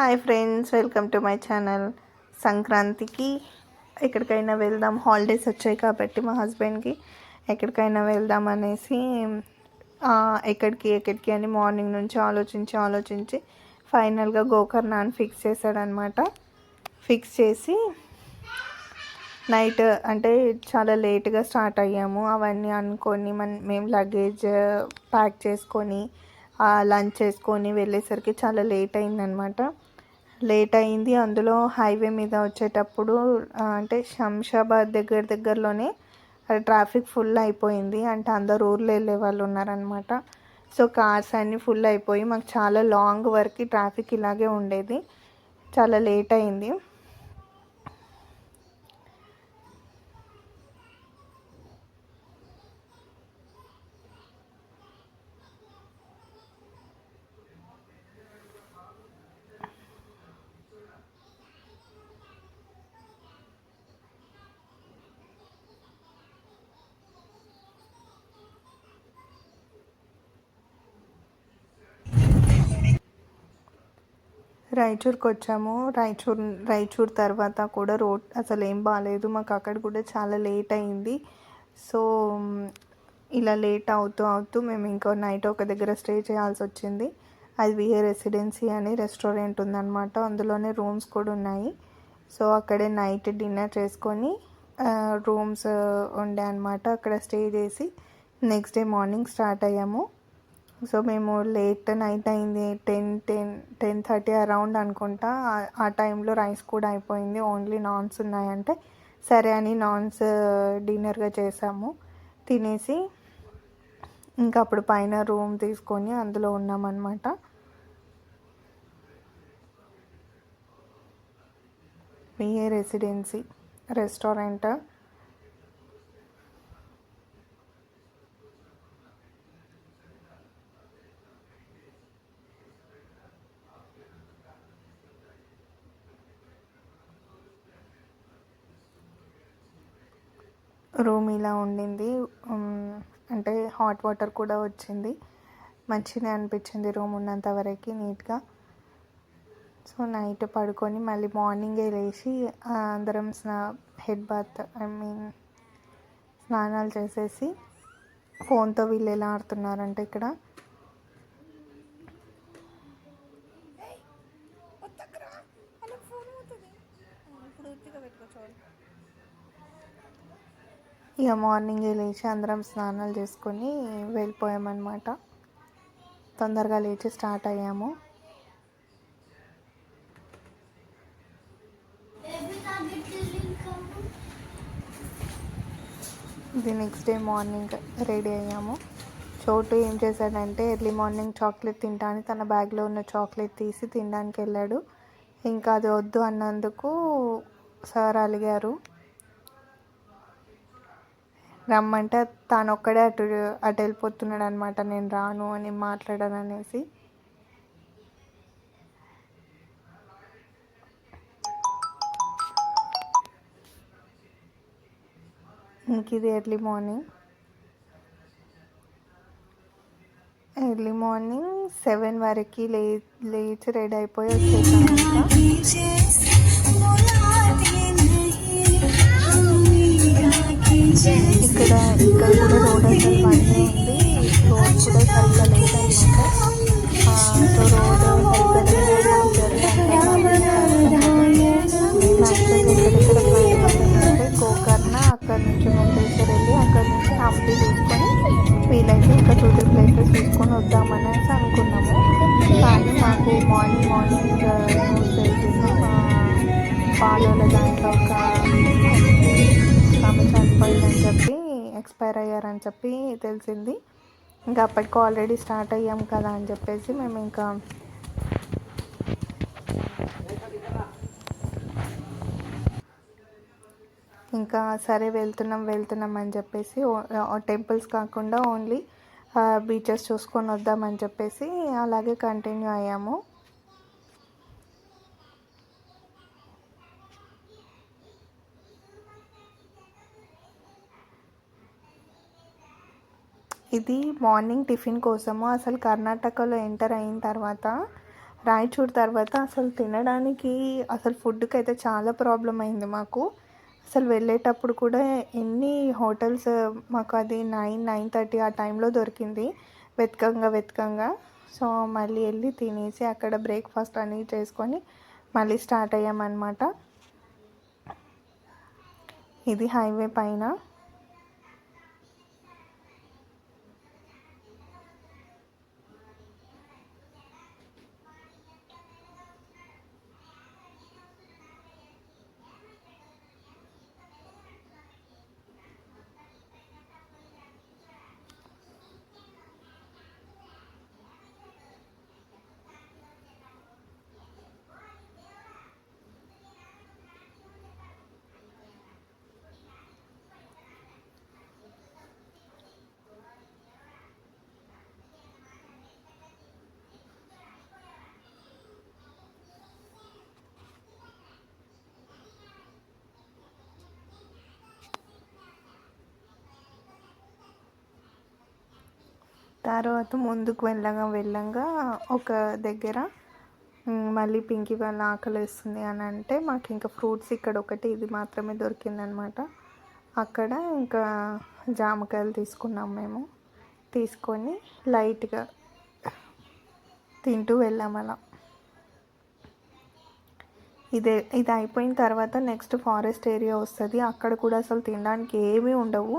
Hi friends welcome to my channel సంక్రాంతికి. ఎక్కడికైనా వెళ్దాం. హాలిడేస్ వచ్చాయి కాబట్టి మా హస్బెండ్కి ఎక్కడికైనా వెళ్దాం అనేసి ఎక్కడికి ఎక్కడికి అని మార్నింగ్ నుంచి ఆలోచించి ఆలోచించి ఫైనల్గా గోకర్ణ అని ఫిక్స్ చేశాడనమాట ఫిక్స్ చేసి నైట్ అంటే చాలా లేట్గా స్టార్ట్ అయ్యాము. అవన్నీ అనుకొని మన మేము లగేజ్ ప్యాక్ చేసుకొని లంచ్ చేసుకొని వెళ్ళేసరికి చాలా లేట్ అయిందనమాట లేట్ అయింది అందులో హైవే మీద వచ్చేటప్పుడు అంటే శంషాబాద్ దగ్గర దగ్గరలోనే ట్రాఫిక్ ఫుల్ అయిపోయింది. అంటే అందరు ఊర్లో వెళ్ళే వాళ్ళు ఉన్నారనమాట సో కార్స్ అన్నీ ఫుల్ అయిపోయి మాకు చాలా లాంగ్ వరకు ట్రాఫిక్ ఇలాగే ఉండేది. చాలా లేట్ అయింది రాయచూర్కి వచ్చాము రాయచూర్ రాయచూర్ తర్వాత కూడా రోడ్ అసలు ఏం బాగాలేదు మాకు అక్కడ కూడా చాలా లేట్ అయింది. సో ఇలా లేట్ అవుతూ అవుతూ మేము ఇంకో నైట్ ఒక దగ్గర స్టే చేయాల్సి వచ్చింది. అది విఏ రెసిడెన్సీ అని రెస్టారెంట్ ఉందన్నమాట. అందులోనే రూమ్స్ కూడా ఉన్నాయి. సో అక్కడే నైట్ డిన్నర్ చేసుకొని రూమ్స్ ఉండే అనమాట అక్కడ స్టే చేసి నెక్స్ట్ డే మార్నింగ్ స్టార్ట్ అయ్యాము. సో మేము లేట్ నైట్ అయింది ten ten ten thirty around అనుకుంటా. ఆ- టైంలో రైస్ కూడా అయిపోయింది. ఓన్లీ నాన్స్ ఉన్నాయంటే సరే అని నాన్స్ డిన్నర్గా uh, చేసాము. తినేసి ఇంకా అప్పుడు పైన రూమ్ తీసుకొని అందులో ఉన్నామన్నమాట. V A residency restaurant room ఇలా ఉండింది. అంటే హాట్ వాటర్ కూడా వచ్చింది. మంచిగా అనిపించింది రూమ్ ఉన్నంత వరకు నీట్గా. సో నైట్ పడుకొని మళ్ళీ మార్నింగే లేచి అందరం స్నా హెడ్ బాత్ ఐ మీన్ స్నానాలు చేసేసి ఫోన్తో వీళ్ళు ఎలా ఆడుతున్నారంటే ఇక్కడ ఇక మార్నింగే లేచి అందరం స్నానాలు చేసుకొని వెళ్ళిపోయామన్నమాట. తొందరగా లేచి స్టార్ట్ అయ్యాము. The next day morning ready అయ్యాము. చోటు ఏం చేశాడంటే ఎర్లీ మార్నింగ్ చాక్లెట్ తింటాను తన బ్యాగ్లో ఉన్న చాక్లెట్ తీసి తినడానికి వెళ్ళాడు. ఇంకా అది వద్దు అన్నందుకు సార్ అలిగారు. రమ్మంటే తాను ఒక్కడే అటు అటు వెళ్ళిపోతున్నాడు అనమాట నేను రాను అని మాట్లాడాను అనేసి ఇంక ఇది early morning. Early morning seven వరకు లే లేచి రెడీ అయిపోయి వచ్చేసాను ఇక్కడ ఇక్కడ కూడా రోడ్ అయితే బండి ఉంది. రోడ్ కూడా సరిగ్గా లేదనమాట. సో రోడ్ సరిగ్గా గోకర్ణ అక్కడ నుంచి ముందేశ్వర్ వెళ్ళి అక్కడ నుంచి హంపి చూసుకొని వీలైతే ఇంకా టూ త్రీ ప్లేసెస్ చూసుకొని వద్దామనేసి అనుకున్నాము. కానీ మాకు మార్నింగ్ మార్నింగ్ న్యూస్ తెలిసింది మా దాంట్లో ఒక ఆమె చెప్పి ఎక్స్పైర్ అయ్యారని చెప్పి తెలిసింది. ఇంకా అప్పటికి ఆల్రెడీ స్టార్ట్ అయ్యాం కదా అని చెప్పేసి మేము ఇంకా ఇంకా సరే వెళ్తున్నాం వెళ్తున్నాం అని చెప్పేసి టెంపుల్స్ కాకుండా ఓన్లీ బీచెస్ చూసుకొని వద్దామని చెప్పేసి అలాగే కంటిన్యూ అయ్యాము. ఇది మార్నింగ్ టిఫిన్ కోసము. అసలు కర్ణాటకలో ఎంటర్ అయిన తర్వాత రాయచూర్ తర్వాత అసలు తినడానికి అసలు ఫుడ్కి అయితే చాలా ప్రాబ్లం అయింది మాకు. అసలు వెళ్ళేటప్పుడు కూడా ఎన్ని హోటల్స్ మాకు అది నైన్ నైన్ థర్టీ ఆ టైంలో దొరికింది. వెతకంగా వెతకంగా. సో మళ్ళీ వెళ్ళి తినేసి అక్కడ బ్రేక్ఫాస్ట్ అన్నీ చేసుకొని మళ్ళీ స్టార్ట్ అయ్యామన్నమాట. ఇది హైవే పైన. తర్వాత ముందుకు వెళ్ళగా వెళ్ళంగా ఒక దగ్గర మళ్ళీ పింకీ వాళ్ళ ఆకలి వేస్తుంది అని అంటే మాకు ఇంకా ఫ్రూట్స్ ఇక్కడ ఒకటి ఇది మాత్రమే దొరికిందనమాట. అక్కడ ఇంకా జామకాయలు తీసుకున్నాం మేము. తీసుకొని లైట్గా తింటూ వెళ్ళాం అలా. ఇదే ఇది అయిపోయిన తర్వాత నెక్స్ట్ ఫారెస్ట్ ఏరియా వస్తుంది. అక్కడ కూడా అసలు తినడానికి ఏమీ ఉండవు.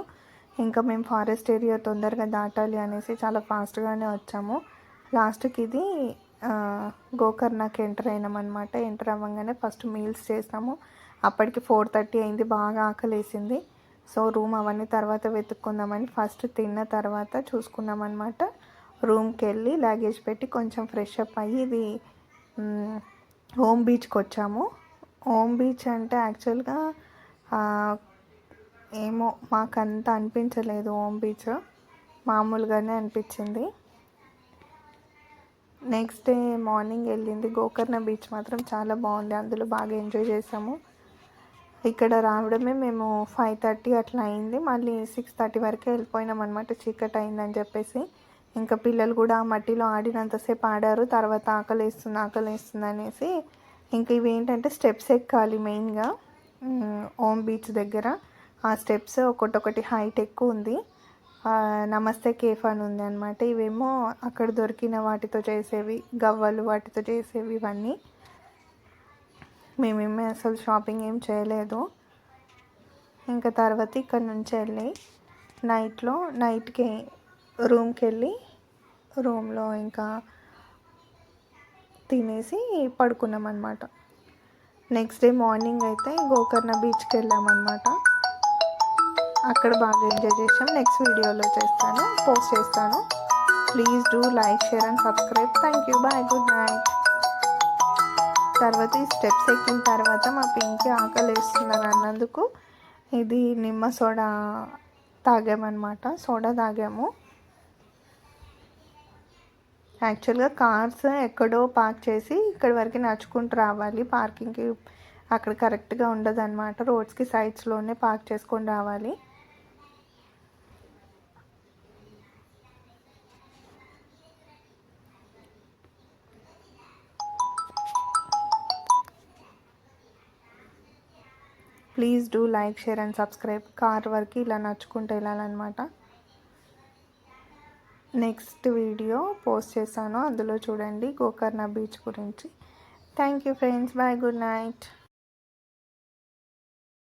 ఇంకా మేము ఫారెస్ట్ ఏరియా తొందరగా దాటాలి అనేసి చాలా ఫాస్ట్గానే వచ్చాము. లాస్ట్కి ఇది గోకర్ణకి ఎంటర్ అయినామన్నమాట ఎంటర్ అవ్వగానే ఫస్ట్ మీల్స్ చేసాము అప్పటికి ఫోర్ థర్టీ అయింది బాగా ఆకలేసింది. సో రూమ్ అవన్నీ తర్వాత వెతుక్కుందామని ఫస్ట్ తిన్న తర్వాత చూసుకున్నాం అనమాట రూమ్కి వెళ్ళి లగేజ్ పెట్టి కొంచెం ఫ్రెష్ అప్ అయ్యి ఇది హోమ్ బీచ్కి వచ్చాము. హోమ్ బీచ్ అంటే యాక్చువల్గా ఏమో మాకంత అనిపించలేదు ఓం బీచ్. మామూలుగానే అనిపించింది. నెక్స్ట్ డే మార్నింగ్ వెళ్ళింది గోకర్ణ బీచ్ మాత్రం చాలా బాగుంది. అందులో బాగా ఎంజాయ్ చేసాము. ఇక్కడ రావడమే మేము ఫైవ్ థర్టీ అట్లా అయింది. మళ్ళీ సిక్స్ థర్టీ వరకే వెళ్ళిపోయినాం అనమాట చీకటి అయిందని చెప్పేసి. ఇంకా పిల్లలు కూడా మట్టిలో ఆడినంతసేపు ఆడారు. తర్వాత ఆకలి వేస్తుంది ఆకలి వేస్తుంది అనేసి. ఇంకా ఇవి ఏంటంటే స్టెప్స్ ఎక్కాలి మెయిన్గా. ఓం బీచ్ దగ్గర. ఆ స్టెప్స్ ఒకటొకటి హైట్ ఎక్కువ ఉంది నమస్తే కేఫ్ అని ఉంది అనమాట ఇవేమో అక్కడ దొరికిన వాటితో చేసేవి గవ్వలు వాటితో చేసేవి ఇవన్నీ. మేమేమీ అసలు షాపింగ్ ఏం చేయలేదు. ఇంకా తర్వాత ఇక్కడ నుంచి వెళ్ళి నైట్లో నైట్కి రూమ్కి వెళ్ళి రూమ్లో ఇంకా తినేసి పడుకున్నాం అనమాట నెక్స్ట్ డే మార్నింగ్ అయితే గోకర్ణ బీచ్కి వెళ్ళామన్నమాట. అక్కడ బాగా ఎంజాయ్ చేసాం నెక్స్ట్ వీడియోలో చేస్తాను. పోస్ట్ చేస్తాను. Please do like share and subscribe thank you bye good night తర్వాత ఈ స్టెప్స్ ఎక్కిన తర్వాత మా పింకి ఆకలి వేస్తున్నారు అన్నందుకు. ఇది నిమ్మ సోడా తాగామన్నమాట. సోడా తాగాము. యాక్చువల్గా కార్స్ ఎక్కడో పార్క్ చేసి ఇక్కడి వరకు నడుచుకుంటూ రావాలి. పార్కింగ్కి అక్కడ కరెక్ట్గా ఉండదు అనమాట రోడ్స్కి సైడ్స్లోనే పార్క్ చేసుకొని రావాలి. Please do like share and subscribe car వరకు ఇలా నచ్చుకుంటూ వెళ్ళాలన్నమాట. నెక్స్ట్ వీడియో పోస్ట్ చేశాను. అందులో చూడండి గోకర్ణ బీచ్ గురించి. Thank you friends bye good night